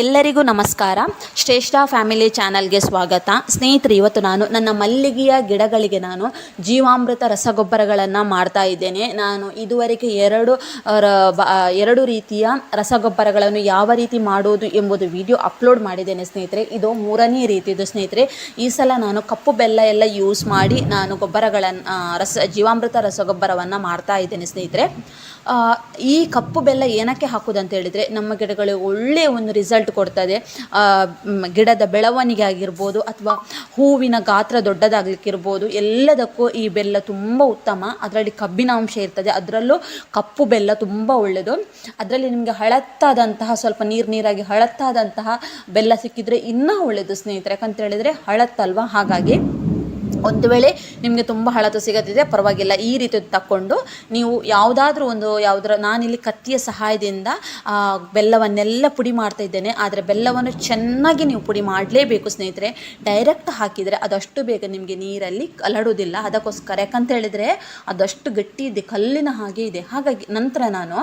ಎಲ್ಲರಿಗೂ ನಮಸ್ಕಾರ. ಶ್ರೇಷ್ಠ ಫ್ಯಾಮಿಲಿ ಚಾನಲ್ಗೆ ಸ್ವಾಗತ. ಸ್ನೇಹಿತರೆ, ಇವತ್ತು ನಾನು ನನ್ನ ಮಲ್ಲಿಗೆಯ ಗಿಡಗಳಿಗೆ ನಾನು ಜೀವಾಮೃತ ರಸಗೊಬ್ಬರಗಳನ್ನು ಮಾಡ್ತಾ ಇದ್ದೇನೆ. ನಾನು ಇದುವರೆಗೆ ಎರಡು ಎರಡು ರೀತಿಯ ರಸಗೊಬ್ಬರಗಳನ್ನು ಯಾವ ರೀತಿ ಮಾಡುವುದು ಎಂಬುದು ವಿಡಿಯೋ ಅಪ್ಲೋಡ್ ಮಾಡಿದ್ದೇನೆ ಸ್ನೇಹಿತರೆ. ಇದು ಮೂರನೇ ರೀತಿಯದು ಸ್ನೇಹಿತರೆ. ಈ ಸಲ ನಾನು ಕಪ್ಪು ಬೆಲ್ಲ ಎಲ್ಲ ಯೂಸ್ ಮಾಡಿ ನಾನು ಗೊಬ್ಬರಗಳನ್ನು ರಸ, ಜೀವಾಮೃತ ರಸಗೊಬ್ಬರವನ್ನು ಮಾಡ್ತಾ ಇದ್ದೇನೆ ಸ್ನೇಹಿತರೆ. ಈ ಕಪ್ಪು ಬೆಲ್ಲ ಏನಕ್ಕೆ ಹಾಕೋದು ಅಂತ ಹೇಳಿದರೆ ನಮ್ಮ ಗಿಡಗಳಿಗೆ ಒಳ್ಳೆಯ ಒಂದು ರಿಸಲ್ಟ್ ಕೊಡ್ತದೆ. ಗಿಡದ ಬೆಳವಣಿಗೆ ಆಗಿರ್ಬೋದು ಅಥವಾ ಹೂವಿನ ಗಾತ್ರ ದೊಡ್ಡದಾಗಲಿಕ್ಕಿರ್ಬೋದು, ಎಲ್ಲದಕ್ಕೂ ಈ ಬೆಲ್ಲ ತುಂಬ ಉತ್ತಮ. ಅದರಲ್ಲಿ ಕಬ್ಬಿನ ಅಂಶ ಇರ್ತದೆ. ಅದರಲ್ಲೂ ಕಪ್ಪು ಬೆಲ್ಲ ತುಂಬ ಒಳ್ಳೆಯದು ಅದರಲ್ಲಿ ನಿಮಗೆ ಹಳತ್ತಾದಂತಹ, ಸ್ವಲ್ಪ ನೀರು ನೀರಾಗಿ ಹಳತ್ತಾದಂತಹ ಬೆಲ್ಲ ಸಿಕ್ಕಿದರೆ ಇನ್ನೂ ಒಳ್ಳೆಯದು ಸ್ನೇಹಿತರೆ. ಯಾಕಂತ ಹೇಳಿದರೆ ಹಳತ್ತಲ್ವ? ಹಾಗಾಗಿ ಒಂದು ವೇಳೆ ನಿಮಗೆ ತುಂಬ ಹಳತು ಸಿಗದಿದೆ ಪರವಾಗಿಲ್ಲ. ಈ ರೀತಿ ತಕ್ಕೊಂಡು ನೀವು ಯಾವುದಾದ್ರೂ ಒಂದು ಯಾವುದರ ನಾನಿಲ್ಲಿ ಕತ್ತಿಯ ಸಹಾಯದಿಂದ ಬೆಲ್ಲವನ್ನೆಲ್ಲ ಪುಡಿ ಮಾಡ್ತಾ ಇದ್ದೇನೆ. ಆದರೆ ಬೆಲ್ಲವನ್ನು ಚೆನ್ನಾಗಿ ನೀವು ಪುಡಿ ಮಾಡಲೇಬೇಕು ಸ್ನೇಹಿತರೆ. ಡೈರೆಕ್ಟ್ ಹಾಕಿದರೆ ಅದಷ್ಟು ಬೇಗ ನಿಮಗೆ ನೀರಲ್ಲಿ ಕಲಡೋದಿಲ್ಲ ಅದಕ್ಕೋಸ್ಕರ ಯಾಕಂತ ಹೇಳಿದರೆ ಅದಷ್ಟು ಗಟ್ಟಿ ಇದೆ, ಕಲ್ಲಿನ ಹಾಗೆ ಇದೆ. ಹಾಗಾಗಿ ನಂತರ ನಾನು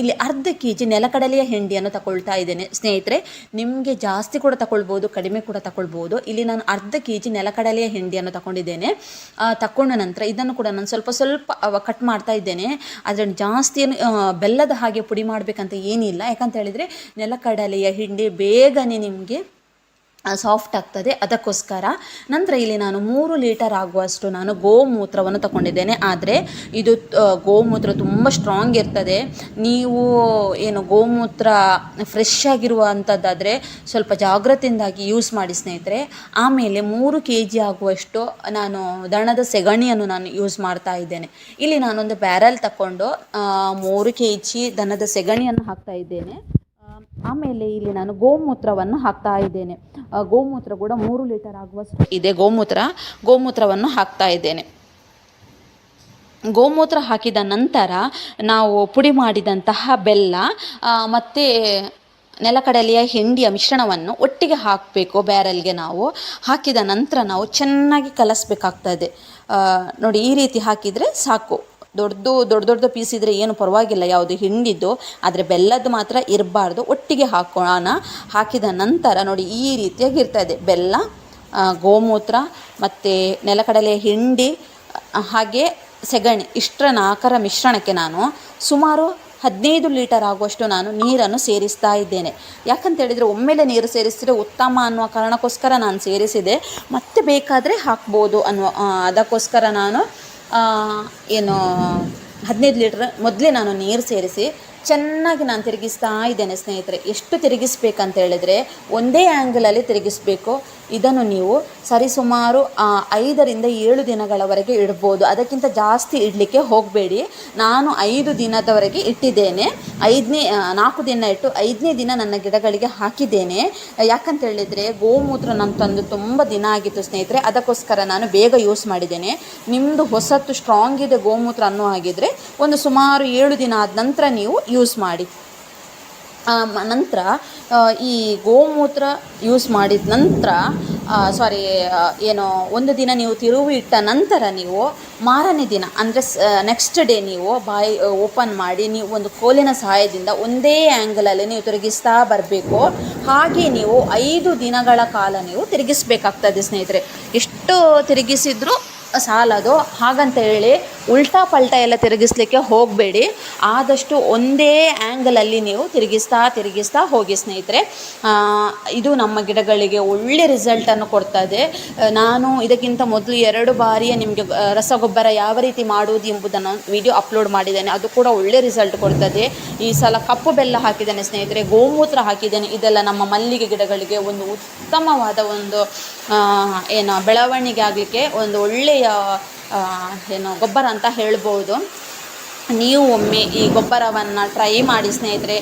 ಇಲ್ಲಿ ಅರ್ಧ ಕೆ ಜಿ ನೆಲಕಡಲೆಯ ಹಿಂಡಿಯನ್ನು ತಗೊಳ್ತಾ ಇದ್ದೇನೆ. ಸ್ನೇಹಿತರೆ, ನಿಮಗೆ ಜಾಸ್ತಿ ಕೂಡ ತಗೊಳ್ಬೋದು, ಕಡಿಮೆ ಕೂಡ ತಗೊಳ್ಬೋದು. ಇಲ್ಲಿ ನಾನು ಅರ್ಧ ಕೆ ಜಿ ನೆಲಕಡಲೆಯ ಹಿಂಡಿಯನ್ನು ತಗೊಂಡಿದ್ದೇನೆ ತಕ್ಕೊಂಡ ನಂತರ ಇದನ್ನು ಕೂಡ ನಾನು ಸ್ವಲ್ಪ ಸ್ವಲ್ಪ ಕಟ್ ಮಾಡ್ತಾ ಇದ್ದೇನೆ. ಅದನ್ನು ಜಾಸ್ತಿ ಏನು, ಬೆಲ್ಲದ ಹಾಗೆ ಪುಡಿ ಮಾಡಬೇಕಂತ ಏನಿಲ್ಲ. ಯಾಕಂತ ಹೇಳಿದರೆ ನೆಲಕಡಲೆಯ ಹಿಂಡಿ ಬೇಗನೆ ನಿಮಗೆ ಸಾಫ್ಟ್ ಆಗ್ತದೆ. ಅದಕ್ಕೋಸ್ಕರ ನಂತರ ಇಲ್ಲಿ ನಾನು ಮೂರು ಲೀಟರ್ ಆಗುವಷ್ಟು ನಾನು ಗೋಮೂತ್ರವನ್ನು ತಗೊಂಡಿದ್ದೇನೆ. ಆದರೆ ಇದು ಗೋಮೂತ್ರ ತುಂಬ ಸ್ಟ್ರಾಂಗ್ ಇರ್ತದೆ. ನೀವು, ಏನು, ಗೋಮೂತ್ರ ಫ್ರೆಶ್ ಆಗಿರುವಂಥದ್ದಾದರೆ ಸ್ವಲ್ಪ ಜಾಗ್ರತೆಯಿಂದಾಗಿ ಯೂಸ್ ಮಾಡಿ ಸ್ನೇಹಿತರೆ. ಆಮೇಲೆ ಮೂರು ಕೆ ಜಿ ಆಗುವಷ್ಟು ನಾನು ದಣದ ಸೆಗಣಿಯನ್ನು ನಾನು ಯೂಸ್ ಮಾಡ್ತಾ ಇದ್ದೇನೆ. ಇಲ್ಲಿ ನಾನೊಂದು ಬ್ಯಾರಲ್ ತಗೊಂಡು ಮೂರು ಕೆ ಜಿ ದನದ ಸೆಗಣಿಯನ್ನು ಹಾಕ್ತಾ ಇದ್ದೇನೆ. ಆಮೇಲೆ ಇಲ್ಲಿ ನಾನು ಗೋಮೂತ್ರವನ್ನು ಹಾಕ್ತಾ ಇದ್ದೇನೆ. ಗೋಮೂತ್ರ ಕೂಡ ಮೂರು ಲೀಟರ್ ಆಗುವಷ್ಟು ಇದೆ ಗೋಮೂತ್ರ. ಗೋಮೂತ್ರವನ್ನು ಹಾಕ್ತಾ ಇದ್ದೇನೆ. ಗೋಮೂತ್ರ ಹಾಕಿದ ನಂತರ ನಾವು ಪುಡಿ ಮಾಡಿದಂತಹ ಬೆಲ್ಲ ಮತ್ತು ನೆಲಕಡಲೆಯ ಹಿಂಡಿಯ ಮಿಶ್ರಣವನ್ನು ಒಟ್ಟಿಗೆ ಹಾಕಬೇಕು ಬ್ಯಾರಲ್ಗೆ ನಾವು. ಹಾಕಿದ ನಂತರ ನಾವು ಚೆನ್ನಾಗಿ ಕಲಸಬೇಕಾಗ್ತದೆ ನೋಡಿ ಈ ರೀತಿ ಹಾಕಿದರೆ ಸಾಕು. ದೊಡ್ಡದು, ದೊಡ್ಡ ದೊಡ್ಡ ಪೀಸ್ ಇದ್ದರೆ ಏನು ಪರವಾಗಿಲ್ಲ, ಯಾವುದು ಹಿಂಡಿದ್ದು, ಆದರೆ ಬೆಲ್ಲದ್ದು ಮಾತ್ರ ಇರಬಾರ್ದು. ಒಟ್ಟಿಗೆ ಹಾಕೋಣ, ಹಾಕಿದ ನಂತರ ನೋಡಿ ಈ ರೀತಿಯಾಗಿ ಇರ್ತದೆ ಬೆಲ್ಲ ಗೋಮೂತ್ರ, ಮತ್ತು ನೆಲಕಡಲೆ ಹಿಂಡಿ ಹಾಗೆ ಸೆಗಣಿ, ಇಷ್ಟರ ನಾಲ್ಕರ ಮಿಶ್ರಣಕ್ಕೆ ನಾನು ಸುಮಾರು ಹದಿನೈದು ಲೀಟರ್ ಆಗುವಷ್ಟು ನಾನು ನೀರನ್ನು ಸೇರಿಸ್ತಾ ಇದ್ದೇನೆ. ಯಾಕಂತ ಹೇಳಿದರೆ ಒಮ್ಮೆಲೆ ನೀರು ಸೇರಿಸಿದರೆ ಉತ್ತಮ ಅನ್ನುವ ಕಾರಣಕ್ಕೋಸ್ಕರ ನಾನು ಸೇರಿಸಿದೆ. ಮತ್ತೆ ಬೇಕಾದರೆ ಹಾಕ್ಬೋದು ಅನ್ನುವ ಅದಕ್ಕೋಸ್ಕರ ನಾನು ಏನು, ಹದಿನೈದು ಲೀಟ್ರ್ ಮೊದಲೇ ನಾನು ನೀರು ಸೇರಿಸಿ ಚೆನ್ನಾಗಿ ನಾನು ತಿರುಗಿಸ್ತಾ ಇದ್ದೇನೆ ಸ್ನೇಹಿತರೆ. ಎಷ್ಟು ತಿರುಗಿಸ್ಬೇಕಂತ ಹೇಳಿದರೆ ಒಂದೇ ಆ್ಯಂಗಲಲ್ಲಿ ತಿರುಗಿಸ್ಬೇಕು. ಇದನ್ನು ನೀವು ಸರಿಸುಮಾರು ಐದರಿಂದ ಏಳು ದಿನಗಳವರೆಗೆ ಇಡ್ಬೋದು. ಅದಕ್ಕಿಂತ ಜಾಸ್ತಿ ಇಡಲಿಕ್ಕೆ ಹೋಗಬೇಡಿ. ನಾನು ಐದು ದಿನದವರೆಗೆ ಇಟ್ಟಿದ್ದೇನೆ. ಐದನೇ ನಾಲ್ಕು ದಿನ ಇಟ್ಟು ಐದನೇ ದಿನ ನನ್ನ ಗಿಡಗಳಿಗೆ ಹಾಕಿದ್ದೇನೆ. ಯಾಕಂತ ಹೇಳಿದರೆ, ಗೋಮೂತ್ರ ನಾನು ತಂದು ತುಂಬ ದಿನ ಆಗಿತ್ತು ಸ್ನೇಹಿತರೆ. ಅದಕ್ಕೋಸ್ಕರ ನಾನು ಬೇಗ ಯೂಸ್ ಮಾಡಿದ್ದೇನೆ. ನಿಮ್ಮದು ಹೊಸತ್ತು ಸ್ಟ್ರಾಂಗ್ ಇದೆ ಗೋಮೂತ್ರ ಅನ್ನೋ ಹಾಗಿದ್ರೆ, ಒಂದು ಸುಮಾರು ಏಳು ದಿನ ಆದ ನಂತರ ನೀವು ಯೂಸ್ ಮಾಡಿ. ನಂತರ ಈ ಗೋಮೂತ್ರ ಯೂಸ್ ಮಾಡಿದ ನಂತರ ಸಾರಿ ಏನು ಒಂದು ದಿನ ನೀವು ತಿರುವು ಇಟ್ಟ ನಂತರ ನೀವು ಮಾರನೇ ದಿನ, ಅಂದರೆ ನೆಕ್ಸ್ಟ್ ಡೇ ನೀವು ಬಾಯಿ ಓಪನ್ ಮಾಡಿ ನೀವು ಒಂದು ಕೋಲಿನ ಸಹಾಯದಿಂದ ಒಂದೇ ಆ್ಯಂಗಲಲ್ಲಿ ನೀವು ತಿರುಗಿಸ್ತಾ ಬರಬೇಕು. ಹಾಗೆ ನೀವು ಐದು ದಿನಗಳ ಕಾಲ ನೀವು ತಿರುಗಿಸ್ಬೇಕಾಗ್ತದೆ ಸ್ನೇಹಿತರೆ. ಎಷ್ಟು ತಿರುಗಿಸಿದ್ರು ಸಾಲದು ಹಾಗಂತ ಹೇಳಿ ಉಲ್ಟಾ ಪಲ್ಟಾ ಎಲ್ಲ ತಿರುಗಿಸ್ಲಿಕ್ಕೆ ಹೋಗಬೇಡಿ. ಆದಷ್ಟು ಒಂದೇ ಆ್ಯಂಗಲಲ್ಲಿ ನೀವು ತಿರುಗಿಸ್ತಾ ತಿರುಗಿಸ್ತಾ ಹೋಗಿ ಸ್ನೇಹಿತರೆ. ಇದು ನಮ್ಮ ಗಿಡಗಳಿಗೆ ಒಳ್ಳೆ ರಿಸಲ್ಟನ್ನು ಕೊಡ್ತದೆ ನಾನು ಇದಕ್ಕಿಂತ ಮೊದಲು ಎರಡು ಬಾರಿಯ ನಿಮಗೆ ರಸಗೊಬ್ಬರ ಯಾವ ರೀತಿ ಮಾಡುವುದು ಎಂಬುದನ್ನು ವಿಡಿಯೋ ಅಪ್ಲೋಡ್ ಮಾಡಿದ್ದೇನೆ. ಅದು ಕೂಡ ಒಳ್ಳೆ ರಿಸಲ್ಟ್ ಕೊಡ್ತದೆ ಈ ಸಲ ಕಪ್ಪು ಬೆಲ್ಲ ಹಾಕಿದ್ದೇನೆ ಸ್ನೇಹಿತರೆ. ಗೋಮೂತ್ರ ಹಾಕಿದ್ದೇನೆ. ಇದೆಲ್ಲ ನಮ್ಮ ಮಲ್ಲಿಗೆ ಗಿಡಗಳಿಗೆ ಒಂದು ಉತ್ತಮವಾದ ಒಂದು ಏನು ಬೆಳವಣಿಗೆ ಆಗಲಿಕ್ಕೆ ಒಂದು ಒಳ್ಳೆಯ ಆ, ಏನು ಗೊಬ್ಬರ ಅಂತ ಹೇಳ್ಬೋದು. ನೀವು ಒಮ್ಮೆ ಈ ಗೊಬ್ಬರವನ್ನು ಟ್ರೈ ಮಾಡಿ ಸ್ನೇಹಿತರೆ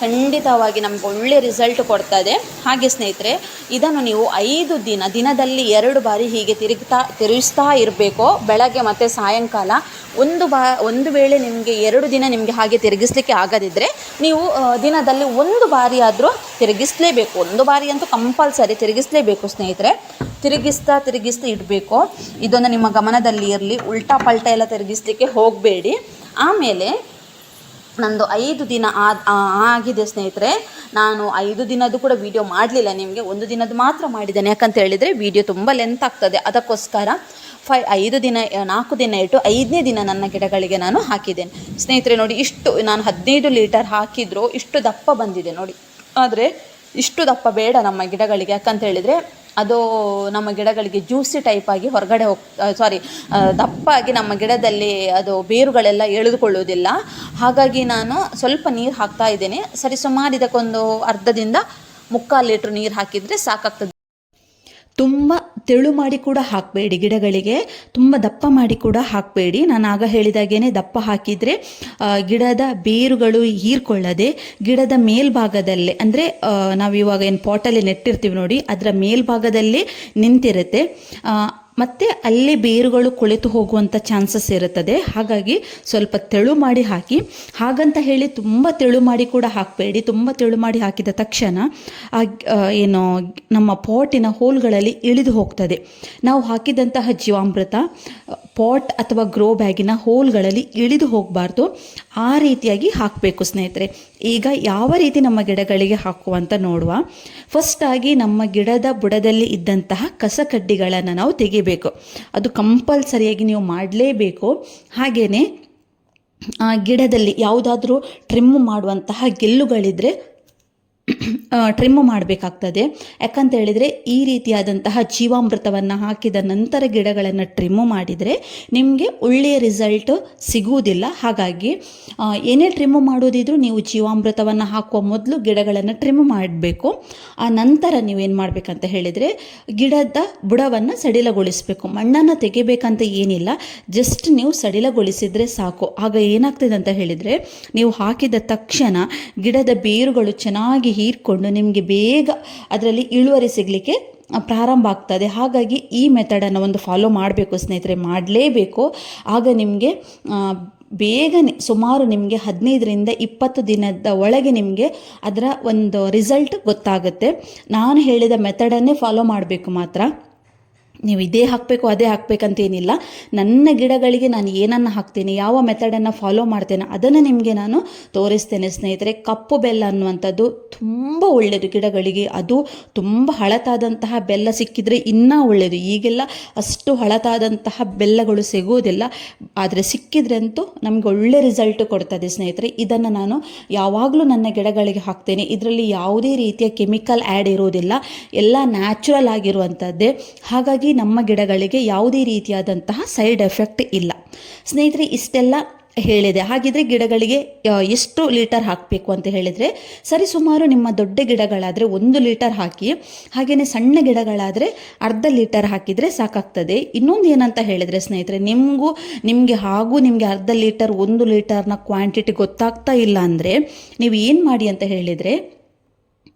ಖಂಡಿತವಾಗಿ ನಮ್ಗೆ ಒಳ್ಳೆ ರಿಸಲ್ಟ್ ಕೊಡ್ತದೆ. ಹಾಗೆ ಸ್ನೇಹಿತರೆ, ಇದನ್ನು ನೀವು ಐದು ದಿನ, ದಿನದಲ್ಲಿ ಎರಡು ಬಾರಿ ಹೀಗೆ ತಿರುಗ್ತಾ, ತಿರುಗಿಸ್ತಾ ಇರಬೇಕು. ಬೆಳಗ್ಗೆ ಮತ್ತು ಸಾಯಂಕಾಲ ಒಂದು ಬಾ, ಒಂದು ವೇಳೆ ನಿಮಗೆ ಎರಡು ದಿನ ನಿಮಗೆ ಹಾಗೆ ತಿರುಗಿಸ್ಲಿಕ್ಕೆ ಆಗದಿದ್ದರೆ ನೀವು ದಿನದಲ್ಲಿ ಒಂದು ಬಾರಿ ಆದರೂ ತಿರುಗಿಸಲೇಬೇಕು. ಒಂದು ಬಾರಿ ಅಂತೂ ಕಂಪಲ್ಸರಿ ತಿರುಗಿಸ್ಲೇಬೇಕು ಸ್ನೇಹಿತರೆ. ತಿರುಗಿಸ್ತಾ ತಿರುಗಿಸ್ತಾ ಇಡಬೇಕು. ಇದೊಂದು ನಿಮ್ಮ ಗಮನದಲ್ಲಿ ಇರಲಿ. ಉಲ್ಟಾ ಪಲ್ಟಾ ಎಲ್ಲ ತಿರುಗಿಸ್ಲಿಕ್ಕೆ ಹೋಗಬೇಡಿ. ಆಮೇಲೆ ನಂದು ಐದು ದಿನ ಆಗಿದೆ ಸ್ನೇಹಿತರೆ. ನಾನು ಐದು ದಿನದ್ದು ಕೂಡ ವೀಡಿಯೋ ಮಾಡಲಿಲ್ಲ ನಿಮಗೆ. ಒಂದು ದಿನದ್ದು ಮಾತ್ರ ಮಾಡಿದ್ದೇನೆ. ಯಾಕಂತ ಹೇಳಿದರೆ ವಿಡಿಯೋ ತುಂಬ ಲೆಂತ್ ಆಗ್ತದೆ. ಅದಕ್ಕೋಸ್ಕರ ಫೈ ಐದು ದಿನ, ನಾಲ್ಕು ದಿನ ಇಟ್ಟು ಐದನೇ ದಿನ ನನ್ನ ಗಿಡಗಳಿಗೆ ನಾನು ಹಾಕಿದ್ದೇನೆ. ಸ್ನೇಹಿತರೆ ನೋಡಿ, ಇಷ್ಟು ನಾನು ಹದಿನೈದು ಲೀಟರ್ ಹಾಕಿದ್ರು ಇಷ್ಟು ದಪ್ಪ ಬಂದಿದೆ ನೋಡಿ. ಆದರೆ ಇಷ್ಟು ದಪ್ಪ ಬೇಡ ನಮ್ಮ ಗಿಡಗಳಿಗೆ. ಯಾಕಂತ ಹೇಳಿದರೆ ಅದು ನಮ್ಮ ಗಿಡಗಳಿಗೆ ಜ್ಯೂಸಿ ಟೈಪ್ ಆಗಿ ಹೊರಗಡೆ ಹೋಗ್ ಸಾರಿ ದಪ್ಪಾಗಿ ನಮ್ಮ ಗಿಡದಲ್ಲಿ ಅದು ಬೇರುಗಳೆಲ್ಲ ಎಳೆದುಕೊಳ್ಳುವುದಿಲ್ಲ. ಹಾಗಾಗಿ ನಾನು ಸ್ವಲ್ಪ ನೀರು ಹಾಕ್ತಾ ಇದ್ದೇನೆ. ಸರಿ, ಸುಮಾರು ಇದಕ್ಕೊಂದು ಅರ್ಧದಿಂದ ಮುಕ್ಕಾಲು ಲೀಟ್ರ್ ನೀರು ಹಾಕಿದರೆ ಸಾಕಾಗ್ತದೆ. ತುಂಬ ತೆಳು ಮಾಡಿ ಕೂಡ ಹಾಕಬೇಡಿ, ಗಿಡಗಳಿಗೆ ತುಂಬ ದಪ್ಪ ಮಾಡಿ ಕೂಡ ಹಾಕಬೇಡಿ. ನಾನು ಆಗ ಹೇಳಿದಾಗೇನೆ ದಪ್ಪ ಹಾಕಿದರೆ ಗಿಡದ ಬೇರುಗಳು ಹೀರ್ಕೊಳ್ಳದೆ ಗಿಡದ ಮೇಲ್ಭಾಗದಲ್ಲೇ, ಅಂದರೆ ನಾವು ಇವಾಗ ಏನು ಪಾಟಲ್ಲಿ ನೆಟ್ಟಿರ್ತೀವಿ ನೋಡಿ, ಅದರ ಮೇಲ್ಭಾಗದಲ್ಲಿ ನಿಂತಿರುತ್ತೆ. ಮತ್ತು ಅಲ್ಲಿ ಬೇರುಗಳು ಕೊಳೆತು ಹೋಗುವಂಥ ಚಾನ್ಸಸ್ ಇರುತ್ತದೆ. ಹಾಗಾಗಿ ಸ್ವಲ್ಪ ತೆಳು ಮಾಡಿ ಹಾಕಿ. ಹಾಗಂತ ಹೇಳಿ ತುಂಬ ತೆಳು ಮಾಡಿ ಕೂಡ ಹಾಕಬೇಡಿ. ತುಂಬ ತೆಳು ಮಾಡಿ ಹಾಕಿದ ತಕ್ಷಣ ಏನು ನಮ್ಮ ಪಾಟಿನ ಹೋಲ್ಗಳಲ್ಲಿ ಇಳಿದು ಹೋಗ್ತದೆ. ನಾವು ಹಾಕಿದಂತಹ ಜೀವಾಮೃತ, ಪಾಟ್ ಅಥವಾ ಗ್ರೋ ಬ್ಯಾಗಿನ ಹೋಲ್ಗಳಲ್ಲಿ ಇಳಿದು ಹೋಗಬಾರ್ದು. ಆ ರೀತಿಯಾಗಿ ಹಾಕಬೇಕು ಸ್ನೇಹಿತರೆ. ಈಗ ಯಾವ ರೀತಿ ನಮ್ಮ ಗಿಡಗಳಿಗೆ ಹಾಕುವಂತ ನೋಡುವ. ಫಸ್ಟ್ ಆಗಿ ನಮ್ಮ ಗಿಡದ ಬುಡದಲ್ಲಿ ಇದ್ದಂತಹ ಕಸಕಡ್ಡಿಗಳನ್ನು ನಾವು ತೆಗಿಬೇಕು. ಅದು ಕಂಪಲ್ಸರಿಯಾಗಿ ನೀವು ಮಾಡಲೇಬೇಕು. ಹಾಗೆಯೇ ಗಿಡದಲ್ಲಿ ಯಾವುದಾದ್ರೂ ಟ್ರಿಮ್ ಮಾಡುವಂತಹ ಗೆಲ್ಲುಗಳಿದ್ರೆ ಟ್ರಿಮ್ ಮಾಡಬೇಕಾಗ್ತದೆ. ಯಾಕಂತ ಹೇಳಿದರೆ ಈ ರೀತಿಯಾದಂತಹ ಜೀವಾಮೃತವನ್ನು ಹಾಕಿದ ನಂತರ ಗಿಡಗಳನ್ನು ಟ್ರಿಮ್ ಮಾಡಿದರೆ ನಿಮಗೆ ಒಳ್ಳೆಯ ರಿಸಲ್ಟ್ ಸಿಗುವುದಿಲ್ಲ. ಹಾಗಾಗಿ ಏನೇ ಟ್ರಿಮ್ ಮಾಡೋದಿದ್ರೂ ನೀವು ಜೀವಾಮೃತವನ್ನು ಹಾಕುವ ಮೊದಲು ಗಿಡಗಳನ್ನು ಟ್ರಿಮ್ ಮಾಡಬೇಕು. ಆ ನಂತರ ನೀವೇನು ಮಾಡಬೇಕಂತ ಹೇಳಿದರೆ ಗಿಡದ ಬುಡವನ್ನು ಸಡಿಲಗೊಳಿಸಬೇಕು. ಮಣ್ಣನ್ನು ತೆಗಿಬೇಕಂತ ಏನಿಲ್ಲ. ಜಸ್ಟ್ ನೀವು ಸಡಿಲಗೊಳಿಸಿದರೆ ಸಾಕು. ಆಗ ಏನಾಗ್ತದೆ ಅಂತ ಹೇಳಿದರೆ, ನೀವು ಹಾಕಿದ ತಕ್ಷಣ ಗಿಡದ ಬೇರುಗಳು ಚೆನ್ನಾಗಿ ಹೀರ್ಕೊಂಡು ನಿಮಗೆ ಬೇಗ ಅದರಲ್ಲಿ ಇಳುವರಿ ಸಿಗಲಿಕ್ಕೆ ಪ್ರಾರಂಭ ಆಗ್ತದೆ. ಹಾಗಾಗಿ ಈ ಮೆಥಡನ್ನು ಒಂದು ಫಾಲೋ ಮಾಡಬೇಕು ಸ್ನೇಹಿತರೆ, ಮಾಡಲೇಬೇಕು. ಆಗ ನಿಮಗೆ ಬೇಗನೆ ಸುಮಾರು ನಿಮಗೆ ಹದಿನೈದರಿಂದ ಇಪ್ಪತ್ತು ದಿನದ ಒಳಗೆ ನಿಮಗೆ ಅದರ ಒಂದು ರಿಸಲ್ಟ್ ಗೊತ್ತಾಗುತ್ತೆ. ನಾನು ಹೇಳಿದ ಮೆಥಡನ್ನೇ ಫಾಲೋ ಮಾಡಬೇಕು ಮಾತ್ರ. ನೀವು ಇದೇ ಹಾಕಬೇಕು, ಅದೇ ಹಾಕಬೇಕಂತೇನಿಲ್ಲ. ನನ್ನ ಗಿಡಗಳಿಗೆ ನಾನು ಏನನ್ನು ಹಾಕ್ತೇನೆ, ಯಾವ ಮೆಥಡನ್ನು ಫಾಲೋ ಮಾಡ್ತೇನೆ ಅದನ್ನು ನಿಮಗೆ ನಾನು ತೋರಿಸ್ತೇನೆ ಸ್ನೇಹಿತರೆ. ಕಪ್ಪು ಬೆಲ್ಲ ಅನ್ನುವಂಥದ್ದು ತುಂಬ ಒಳ್ಳೆಯದು ಗಿಡಗಳಿಗೆ. ಅದು ತುಂಬ ಹಳತಾದಂತಹ ಬೆಲ್ಲ ಸಿಕ್ಕಿದರೆ ಇನ್ನೂ ಒಳ್ಳೆಯದು ಈಗೆಲ್ಲ ಅಷ್ಟು ಹಳತಾದಂತಹ ಬೆಲ್ಲಗಳು ಸಿಗುವುದಿಲ್ಲ. ಆದರೆ ಸಿಕ್ಕಿದ್ರೆ ಅಂತೂ ನಮಗೆ ಒಳ್ಳೆ ರಿಸಲ್ಟ್ ಕೊಡ್ತದೆ ಸ್ನೇಹಿತರೆ. ಇದನ್ನು ನಾನು ಯಾವಾಗಲೂ ನನ್ನ ಗಿಡಗಳಿಗೆ ಹಾಕ್ತೇನೆ. ಇದರಲ್ಲಿ ಯಾವುದೇ ರೀತಿಯ ಕೆಮಿಕಲ್ ಆ್ಯಡ್ ಇರುವುದಿಲ್ಲ. ಎಲ್ಲ ನ್ಯಾಚುರಲ್ ಆಗಿರುವಂಥದ್ದೇ. ಹಾಗಾಗಿ ನಮ್ಮ ಗಿಡಗಳಿಗೆ ಯಾವುದೇ ರೀತಿಯಾದಂತಹ ಸೈಡ್ ಎಫೆಕ್ಟ್ ಇಲ್ಲ. ಸ್ನೇಹಿತರೆ, ಇಷ್ಟೆಲ್ಲ ಹೇಳಿದೆ. ಹಾಗಿದ್ರೆ ಗಿಡಗಳಿಗೆ ಎಷ್ಟು ಲೀಟರ್ ಹಾಕಬೇಕು ಅಂತ ಹೇಳಿದರೆ ಸರಿ ಸುಮಾರು ನಿಮ್ಮ ದೊಡ್ಡ ಗಿಡಗಳಾದರೆ ಒಂದು ಲೀಟರ್ ಹಾಕಿ ಹಾಗೆಯೇ ಸಣ್ಣ ಗಿಡಗಳಾದರೆ ಅರ್ಧ ಲೀಟರ್ ಹಾಕಿದರೆ ಸಾಕಾಗ್ತದೆ. ಇನ್ನೊಂದು ಏನಂತ ಹೇಳಿದರೆ ಸ್ನೇಹಿತರೆ, ನಿಮಗೂ, ನಿಮಗೆ ಹಾಗೂ ನಿಮಗೆ ಅರ್ಧ ಲೀಟರ್, ಒಂದು ಲೀಟರ್ನ ಕ್ವಾಂಟಿಟಿ ಗೊತ್ತಾಗ್ತಾ ಇಲ್ಲ ಅಂದರೆ, ನೀವು ಏನು ಮಾಡಿ ಅಂತ ಹೇಳಿದರೆ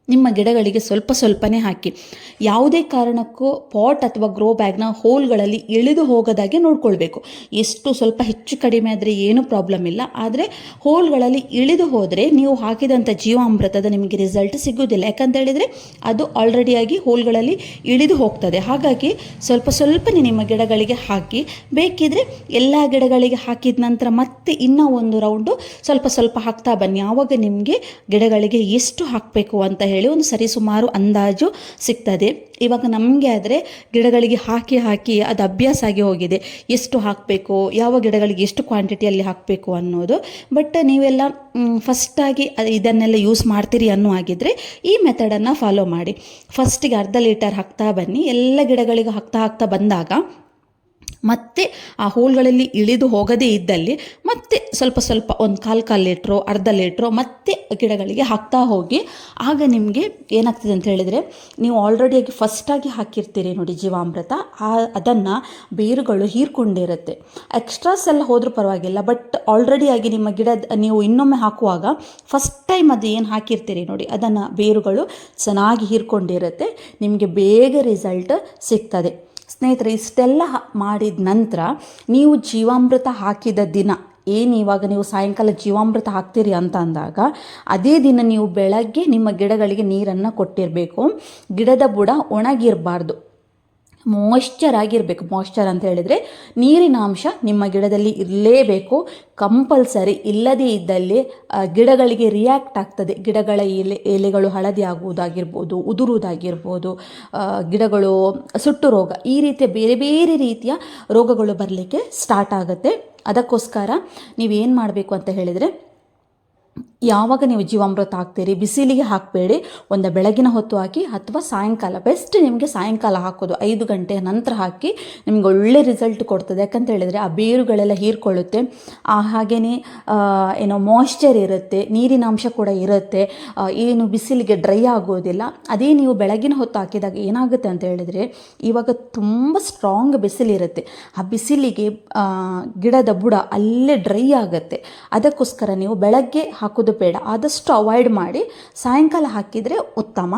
ನಿಮ್ಮ ಗಿಡಗಳಿಗೆ ಸ್ವಲ್ಪ ಸ್ವಲ್ಪನೇ ಹಾಕಿ. ಯಾವುದೇ ಕಾರಣಕ್ಕೂ ಪಾಟ್ ಅಥವಾ ಗ್ರೋ ಬ್ಯಾಗ್ನ ಹೋಲ್ಗಳಲ್ಲಿ ಇಳಿದು ಹೋಗದಾಗೆ ನೋಡ್ಕೊಳ್ಬೇಕು. ಎಷ್ಟು ಸ್ವಲ್ಪ ಹೆಚ್ಚು ಕಡಿಮೆ ಆದರೆ ಏನು ಪ್ರಾಬ್ಲಮ್ ಇಲ್ಲ. ಆದರೆ ಹೋಲ್ಗಳಲ್ಲಿ ಇಳಿದು ಹೋದರೆ ನೀವು ಹಾಕಿದಂಥ ಜೀವಾಮೃತದ ನಿಮಗೆ ರಿಸಲ್ಟ್ ಸಿಗೋದಿಲ್ಲ. ಯಾಕಂತ ಹೇಳಿದರೆ ಅದು ಆಲ್ರೆಡಿಯಾಗಿ ಹೋಲ್ಗಳಲ್ಲಿ ಇಳಿದು ಹೋಗ್ತದೆ. ಹಾಗಾಗಿ ಸ್ವಲ್ಪ ಸ್ವಲ್ಪನೇ ನಿಮ್ಮ ಗಿಡಗಳಿಗೆ ಹಾಕಿ. ಬೇಕಿದ್ರೆ ಎಲ್ಲ ಗಿಡಗಳಿಗೆ ಹಾಕಿದ ನಂತರ ಮತ್ತೆ ಇನ್ನೂ ಒಂದು ರೌಂಡು ಸ್ವಲ್ಪ ಸ್ವಲ್ಪ ಹಾಕ್ತಾ ಬನ್ನಿ. ಆವಾಗ ನಿಮಗೆ ಗಿಡಗಳಿಗೆ ಎಷ್ಟು ಹಾಕಬೇಕು ಅಂತ ಒಂದು ಸರಿಸುಮಾರು ಅಂದಾಜು ಸಿಗ್ತದೆ. ಇವಾಗ ನಮಗೆ ಆದರೆ ಗಿಡಗಳಿಗೆ ಹಾಕಿ ಹಾಕಿ ಅದು ಅಭ್ಯಾಸ ಆಗಿ ಹೋಗಿದೆ. ಎಷ್ಟು ಹಾಕಬೇಕು, ಯಾವ ಗಿಡಗಳಿಗೆ ಎಷ್ಟು ಕ್ವಾಂಟಿಟಿಯಲ್ಲಿ ಹಾಕಬೇಕು ಅನ್ನೋದು. ಬಟ್ ನೀವೆಲ್ಲ ಫಸ್ಟಾಗಿ ಇದನ್ನೆಲ್ಲ ಯೂಸ್ ಮಾಡ್ತೀರಿ ಅನ್ನೋ ಹಾಗಿದ್ರೆ ಈ ಮೆಥಡನ್ನು ಫಾಲೋ ಮಾಡಿ. ಫಸ್ಟಿಗೆ ಅರ್ಧ ಲೀಟರ್ ಹಾಕ್ತಾ ಬನ್ನಿ. ಎಲ್ಲ ಗಿಡಗಳಿಗೆ ಹಾಕ್ತಾ ಹಾಕ್ತಾ ಬಂದಾಗ ಮತ್ತೆ ಆ ಹೋಲ್ಗಳಲ್ಲಿ ಇಳಿದು ಹೋಗದೇ ಇದ್ದಲ್ಲಿ ಮತ್ತೆ ಸ್ವಲ್ಪ ಸ್ವಲ್ಪ ಒಂದು ಕಾಲು ಕಾಲು ಲೀಟ್ರೋ, ಅರ್ಧ ಲೀಟ್ರೋ ಮತ್ತೆ ಗಿಡಗಳಿಗೆ ಹಾಕ್ತಾ ಹೋಗಿ ಆಗ ನಿಮಗೆ ಏನಾಗ್ತದೆ ಅಂತ ಹೇಳಿದರೆ ನೀವು ಆಲ್ರೆಡಿಯಾಗಿ ಫಸ್ಟಾಗಿ ಹಾಕಿರ್ತೀರಿ ನೋಡಿ ಜೀವಾಮೃತ. ಆ ಅದನ್ನು ಬೇರುಗಳು ಹೀರ್ಕೊಂಡಿರುತ್ತೆ. ಎಕ್ಸ್ಟ್ರಾಸ್ ಎಲ್ಲ ಹೋದರೂ ಪರವಾಗಿಲ್ಲ ಬಟ್ ಆಲ್ರೆಡಿಯಾಗಿ ನಿಮ್ಮ ಗಿಡದ ನೀವು ಇನ್ನೊಮ್ಮೆ ಹಾಕುವಾಗ ಫಸ್ಟ್ ಟೈಮ್ ಅದು ಏನು ಹಾಕಿರ್ತೀರಿ ನೋಡಿ, ಅದನ್ನು ಬೇರುಗಳು ಚೆನ್ನಾಗಿ ಹೀರ್ಕೊಂಡಿರುತ್ತೆ. ನಿಮಗೆ ಬೇಗ ರಿಸಲ್ಟ್ ಸಿಗ್ತದೆ. ಸ್ನೇಹಿತರೆ, ಇಷ್ಟೆಲ್ಲ ಮಾಡಿದ ನಂತರ ನೀವು ಜೀವಾಮೃತ ಹಾಕಿದ ದಿನ, ಏನು ಇವಾಗ ನೀವು ಸಾಯಂಕಾಲ ಜೀವಾಮೃತ ಹಾಕ್ತೀರಿ ಅಂತ ಅಂದಾಗ, ಅದೇ ದಿನ ನೀವು ಬೆಳಗ್ಗೆ ನಿಮ್ಮ ಗಿಡಗಳಿಗೆ ನೀರನ್ನು ಕೊಟ್ಟಿರಬೇಕು. ಗಿಡದ ಬುಡ ಒಣಗಿರಬಾರ್ದು. ಮಾಯ್ಶ್ಚರ್ ಆಗಿರಬೇಕು. ಮಾಯ್ಶ್ಚರ್ ಅಂತ ಹೇಳಿದರೆ ನೀರಿನ ಅಂಶ ನಿಮ್ಮ ಗಿಡದಲ್ಲಿ ಇರಲೇಬೇಕು. ಕಂಪಲ್ಸರಿ ಇಲ್ಲದೇ ಇದ್ದಲ್ಲಿ ಗಿಡಗಳಿಗೆ ರಿಯಾಕ್ಟ್ ಆಗ್ತದೆ. ಗಿಡಗಳ ಎಲೆ, ಎಲೆಗಳು ಹಳದಿ ಆಗುವುದಾಗಿರ್ಬೋದು, ಉದುರುವುದಾಗಿರ್ಬೋದು ಗಿಡಗಳು ಸುಟ್ಟು ರೋಗ. ಈ ರೀತಿಯ ಬೇರೆ ಬೇರೆ ರೀತಿಯ ರೋಗಗಳು ಬರಲಿಕ್ಕೆ ಸ್ಟಾರ್ಟ್ ಆಗುತ್ತೆ. ಅದಕ್ಕೋಸ್ಕರ ನೀವೇನು ಮಾಡಬೇಕು ಅಂತ ಹೇಳಿದರೆ ಯಾವಾಗ ನೀವು ಜೀವಾಮೃತ ಹಾಕ್ತೀರಿ? ಬಿಸಿಲಿಗೆ ಹಾಕಬೇಡಿ. ಒಂದು ಬೆಳಗಿನ ಹೊತ್ತು ಹಾಕಿ ಅಥವಾ ಸಾಯಂಕಾಲ. ಬೆಸ್ಟ್ ನಿಮಗೆ ಸಾಯಂಕಾಲ ಹಾಕೋದು. ಐದು ಗಂಟೆಯ ನಂತರ ಹಾಕಿ ನಿಮ್ಗೆ ಒಳ್ಳೆ ರಿಸಲ್ಟ್ ಕೊಡ್ತದೆ. ಯಾಕಂತ ಹೇಳಿದರೆ ಆ ಬೇರುಗಳೆಲ್ಲ ಹೀರ್ಕೊಳ್ಳುತ್ತೆ. ಆ ಹಾಗೆಯೇ ಏನೋ ಮಾಯ್ಶ್ಚರ್ ಇರುತ್ತೆ ನೀರಿನ ಅಂಶ ಕೂಡ ಇರುತ್ತೆ. ಏನು ಬಿಸಿಲಿಗೆ ಡ್ರೈ ಆಗೋದಿಲ್ಲ. ಅದೇ ನೀವು ಬೆಳಗಿನ ಹೊತ್ತು ಹಾಕಿದಾಗ ಏನಾಗುತ್ತೆ ಅಂತ ಹೇಳಿದರೆ ಇವಾಗ ತುಂಬ ಸ್ಟ್ರಾಂಗ್ ಬಿಸಿಲಿರುತ್ತೆ. ಆ ಬಿಸಿಲಿಗೆ ಗಿಡದ ಬುಡ ಅಲ್ಲೇ ಡ್ರೈ ಆಗುತ್ತೆ. ಅದಕ್ಕೋಸ್ಕರ ನೀವು ಬೆಳಗ್ಗೆ ಹಾಕೋದು ಬೇಡ. ಆದಷ್ಟು ಅವಾಯ್ಡ್ ಮಾಡಿ ಸಾಯಂಕಾಲ ಹಾಕಿದರೆ ಉತ್ತಮ.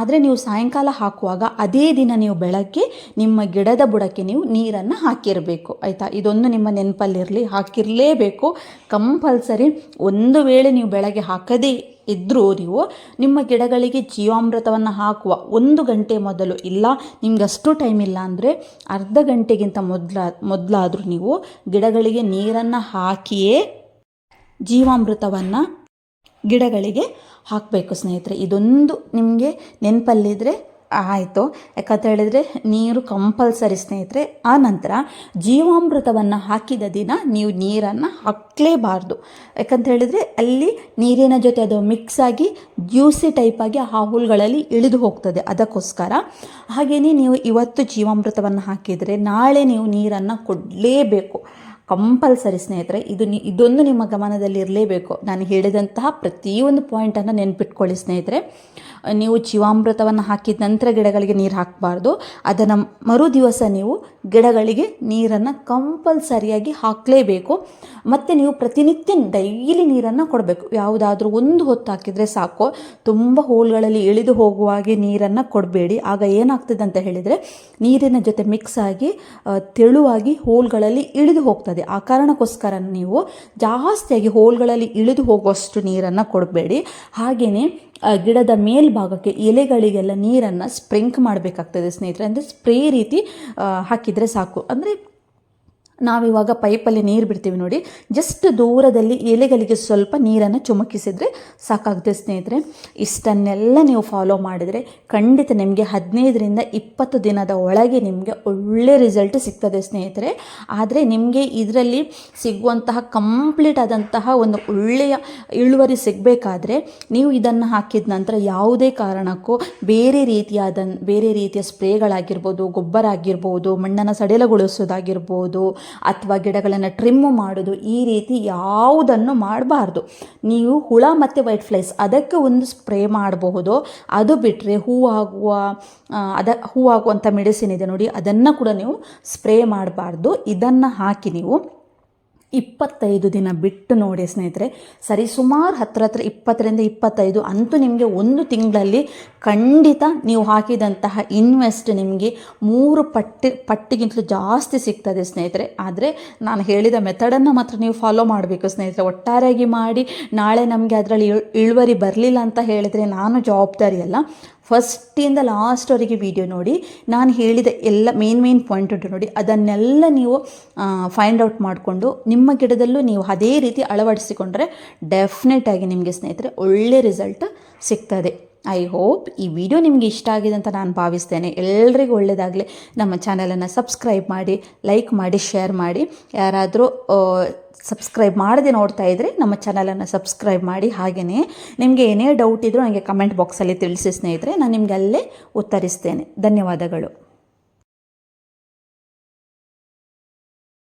ಆದರೆ ನೀವು ಸಾಯಂಕಾಲ ಹಾಕುವಾಗ ಅದೇ ದಿನ ನೀವು ಬೆಳಗ್ಗೆ ನಿಮ್ಮ ಗಿಡದ ಬುಡಕ್ಕೆ ನೀವು ನೀರನ್ನು ಹಾಕಿರಬೇಕು. ಆಯಿತಾ? ಇದೊಂದು ನಿಮ್ಮ ನೆನಪಲ್ಲಿರಲಿ. ಹಾಕಿರಲೇಬೇಕು. ಕಂಪಲ್ಸರಿ ಒಂದು ವೇಳೆ ನೀವು ಬೆಳಗ್ಗೆ ಹಾಕದೇ ಇದ್ದರೂ ನೀವು ನಿಮ್ಮ ಗಿಡಗಳಿಗೆ ಜೀವಾಮೃತವನ್ನು ಹಾಕುವ ಒಂದು ಗಂಟೆ ಮೊದಲು ಇಲ್ಲ, ನಿಮ್ಗೆ ಅಷ್ಟು ಟೈಮ್ ಇಲ್ಲ ಅಂದರೆ ಅರ್ಧ ಗಂಟೆಗಿಂತ ಮೊದಲ, ಮೊದಲಾದರೂ ನೀವು ಗಿಡಗಳಿಗೆ ನೀರನ್ನು ಹಾಕಿಯೇ ಜೀವಾಮೃತವನ್ನು ಗಿಡಗಳಿಗೆ ಹಾಕಬೇಕು ಸ್ನೇಹಿತರೆ. ಇದೊಂದು ನಿಮಗೆ ನೆನಪಲ್ಲಿದ್ದರೆ ಆಯಿತು. ಯಾಕಂತ ಹೇಳಿದರೆ ನೀರು ಕಂಪಲ್ಸರಿ ಸ್ನೇಹಿತರೆ. ಆ ನಂತರ ಜೀವಾಮೃತವನ್ನು ಹಾಕಿದ ದಿನ ನೀವು ನೀರನ್ನು ಹಾಕಲೇಬಾರ್ದು. ಯಾಕಂತ ಹೇಳಿದರೆ ಅಲ್ಲಿ ನೀರಿನ ಜೊತೆ ಅದು ಮಿಕ್ಸ್ ಆಗಿ ಜ್ಯೂಸಿ ಟೈಪಾಗಿ ಆ ಹುಲ್ಗಳಲ್ಲಿ ಇಳಿದು ಹೋಗ್ತದೆ ಅದಕ್ಕೋಸ್ಕರ. ಹಾಗೆಯೇ ನೀವು ಇವತ್ತು ಜೀವಾಮೃತವನ್ನು ಹಾಕಿದರೆ ನಾಳೆ ನೀವು ನೀರನ್ನು ಕೊಡಲೇಬೇಕು. ಕಂಪಲ್ಸರಿ ಸ್ನೇಹಿತರೆ, ಇದು ನಿ ಇದೊಂದು ನಿಮ್ಮ ಗಮನದಲ್ಲಿ ಇರಲೇಬೇಕು ನಾನು ಹೇಳಿದಂತಹ ಪ್ರತಿಯೊಂದು ಪಾಯಿಂಟನ್ನು ನೆನ್ಪಿಟ್ಕೊಳ್ಳಿ ಸ್ನೇಹಿತರೆ. ನೀವು ಜೀವಾಮೃತವನ್ನು ಹಾಕಿದ ನಂತರ ಗಿಡಗಳಿಗೆ ನೀರು ಹಾಕಬಾರ್ದು. ಅದನ್ನು ಮರು ನೀವು ಗಿಡಗಳಿಗೆ ನೀರನ್ನು ಕಂಪಲ್ಸರಿಯಾಗಿ ಹಾಕಲೇಬೇಕು. ಮತ್ತು ನೀವು ಪ್ರತಿನಿತ್ಯ ಡೈಲಿ ನೀರನ್ನು ಕೊಡಬೇಕು. ಯಾವುದಾದ್ರೂ ಒಂದು ಹೊತ್ತು ಹಾಕಿದರೆ ಸಾಕು. ತುಂಬ ಹೋಲ್ಗಳಲ್ಲಿ ಇಳಿದು ಹೋಗುವ ಹಾಗೆ ನೀರನ್ನು ಕೊಡಬೇಡಿ. ಆಗ ಏನಾಗ್ತದೆ ಅಂತ ಹೇಳಿದರೆ ನೀರಿನ ಜೊತೆ ಮಿಕ್ಸ್ ಆಗಿ ತೆಳುವಾಗಿ ಹೋಲ್ಗಳಲ್ಲಿ ಇಳಿದು ಹೋಗ್ತದೆ. ಆ ಕಾರಣಕ್ಕೋಸ್ಕರ ನೀವು ಜಾಸ್ತಿಯಾಗಿ ಹೋಲ್ಗಳಲ್ಲಿ ಇಳಿದು ಹೋಗುವಷ್ಟು ನೀರನ್ನು ಕೊಡಬೇಡಿ. ಹಾಗೆಯೇ ಗಿಡದ ಮೇಲ್ಭಾಗಕ್ಕೆ ಎಲೆಗಳಿಗೆಲ್ಲ ನೀರನ್ನು ಸ್ಪ್ರಿಂಕ್ ಮಾಡಬೇಕಾಗ್ತದೆ ಸ್ನೇಹಿತರೆ. ಅಂದರೆ ಸ್ಪ್ರೇ ರೀತಿ ಹಾಕಿದರೆ ಸಾಕು. ಅಂದರೆ ನಾವಿವಾಗ ಪೈಪಲ್ಲಿ ನೀರು ಬಿಡ್ತೀವಿ ನೋಡಿ. ಜಸ್ಟ್ ದೂರದಲ್ಲಿ ಎಲೆಗಳಿಗೆ ಸ್ವಲ್ಪ ನೀರನ್ನು ಚುಮಕಿಸಿದರೆ ಸಾಕಾಗುತ್ತೆ ಸ್ನೇಹಿತರೆ. ಇಷ್ಟನ್ನೆಲ್ಲ ನೀವು ಫಾಲೋ ಮಾಡಿದರೆ ಖಂಡಿತ ನಿಮಗೆ ಹದಿನೈದರಿಂದ ಇಪ್ಪತ್ತು ದಿನದ ಒಳಗೆ ನಿಮಗೆ ಒಳ್ಳೆ ರಿಸಲ್ಟ್ ಸಿಗ್ತದೆ ಸ್ನೇಹಿತರೆ. ಆದರೆ ನಿಮಗೆ ಇದರಲ್ಲಿ ಸಿಗುವಂತಹ ಕಂಪ್ಲೀಟ್ ಆದಂತಹ ಒಂದು ಒಳ್ಳೆಯ ಇಳುವರಿ ಸಿಗಬೇಕಾದ್ರೆ ನೀವು ಇದನ್ನು ಹಾಕಿದ ನಂತರ ಯಾವುದೇ ಕಾರಣಕ್ಕೂ ಬೇರೆ ರೀತಿಯಾದ, ಬೇರೆ ರೀತಿಯ ಸ್ಪ್ರೇಗಳಾಗಿರ್ಬೋದು, ಗೊಬ್ಬರ ಆಗಿರ್ಬೋದು, ಮಣ್ಣನ್ನು ಸಡಿಲಗೊಳಿಸೋದಾಗಿರ್ಬೋದು ಅಥವಾ ಗಿಡಗಳನ್ನು ಟ್ರಿಮ್ಮು ಮಾಡೋದು, ಈ ರೀತಿ ಯಾವುದನ್ನು ಮಾಡಬಾರ್ದು. ನೀವು ಹುಳ ಮತ್ತು ವೈಟ್ ಫ್ಲೈಸ್ ಅದಕ್ಕೆ ಒಂದು ಸ್ಪ್ರೇ ಮಾಡಬಹುದು. ಅದು ಬಿಟ್ಟರೆ ಹೂವಾಗುವ ಅದ ಹೂವಾಗುವಂಥ ಮೆಡಿಸಿನ್ ಇದೆ ನೋಡಿ, ಅದನ್ನು ಕೂಡ ನೀವು ಸ್ಪ್ರೇ ಮಾಡಬಾರ್ದು. ಇದನ್ನು ಹಾಕಿ ನೀವು ಇಪ್ಪತ್ತೈದು ದಿನ ಬಿಟ್ಟು ನೋಡಿ ಸ್ನೇಹಿತರೆ, ಸರಿ ಸುಮಾರು ಹತ್ರ ಹತ್ರ ಇಪ್ಪತ್ತರಿಂದ ಇಪ್ಪತ್ತೈದು ಅಂತೂ ನಿಮಗೆ ಒಂದು ತಿಂಗಳಲ್ಲಿ ಖಂಡಿತ ನೀವು ಹಾಕಿದಂತಹ ಇನ್ವೆಸ್ಟ್ ನಿಮಗೆ ಮೂರು ಪಟ್ಟಿ, ಪಟ್ಟಿಗಿಂತಲೂ ಜಾಸ್ತಿ ಸಿಗ್ತದೆ ಸ್ನೇಹಿತರೆ. ಆದರೆ ನಾನು ಹೇಳಿದ ಮೆಥಡನ್ನು ಮಾತ್ರ ನೀವು ಫಾಲೋ ಮಾಡಬೇಕು ಸ್ನೇಹಿತರೆ. ಒಟ್ಟಾರೆಯಾಗಿ ಮಾಡಿ, ನಾಳೆ ನಮಗೆ ಅದರಲ್ಲಿ ಇಳ್- ಇಳುವರಿ ಬರಲಿಲ್ಲ ಅಂತ ಹೇಳಿದರೆ ನಾನು ಜವಾಬ್ದಾರಿ ಅಲ್ಲ ಫಸ್ಟಿಂದ ಲಾಸ್ಟ್ವರೆಗೆ ವಿಡಿಯೋ ನೋಡಿ, ನಾನು ಹೇಳಿದ ಎಲ್ಲ ಮೇನ್ ಮೇನ್ ಪಾಯಿಂಟ್ ಉಂಟು ನೋಡಿ, ಅದನ್ನೆಲ್ಲ ನೀವು ಫೈಂಡ್ ಔಟ್ ಮಾಡಿಕೊಂಡು ನಿಮ್ಮ ಗಿಡದಲ್ಲೂ ನೀವು ಅದೇ ರೀತಿ ಅಳವಡಿಸಿಕೊಂಡ್ರೆ ಡೆಫಿನೆಟ್ ಆಗಿ ನಿಮಗೆ ಸ್ನೇಹಿತರೆ ಒಳ್ಳೆ ರಿಸಲ್ಟ್ ಸಿಗ್ತದೆ. ಐ ಹೋಪ್ ಈ ವಿಡಿಯೋ ನಿಮಗೆ ಇಷ್ಟ ಆಗಿದೆ ಅಂತ ನಾನು ಭಾವಿಸ್ತೇನೆ. ಎಲ್ರಿಗೂ ಒಳ್ಳೆಯದಾಗಲಿ ನಮ್ಮ ಚಾನಲನ್ನು ಸಬ್ಸ್ಕ್ರೈಬ್ ಮಾಡಿ ಲೈಕ್ ಮಾಡಿ ಶೇರ್ ಮಾಡಿ. ಯಾರಾದರೂ ಸಬ್ಸ್ಕ್ರೈಬ್ ಮಾಡದೆ ನೋಡ್ತಾ ಇದ್ದರೆ ನಮ್ಮ ಚಾನಲನ್ನು ಸಬ್ಸ್ಕ್ರೈಬ್ ಮಾಡಿ. ಹಾಗೆಯೇ ನಿಮಗೆ ಏನೇ ಡೌಟ್ ಇದ್ದರೂ ನನಗೆ ಕಮೆಂಟ್ ಬಾಕ್ಸಲ್ಲಿ ತಿಳಿಸಿ ಸ್ನೇಹಿತರೆ, ನಾನು ನಿಮಗೆ ಅಲ್ಲೇ ಉತ್ತರಿಸ್ತೇನೆ. ಧನ್ಯವಾದಗಳು.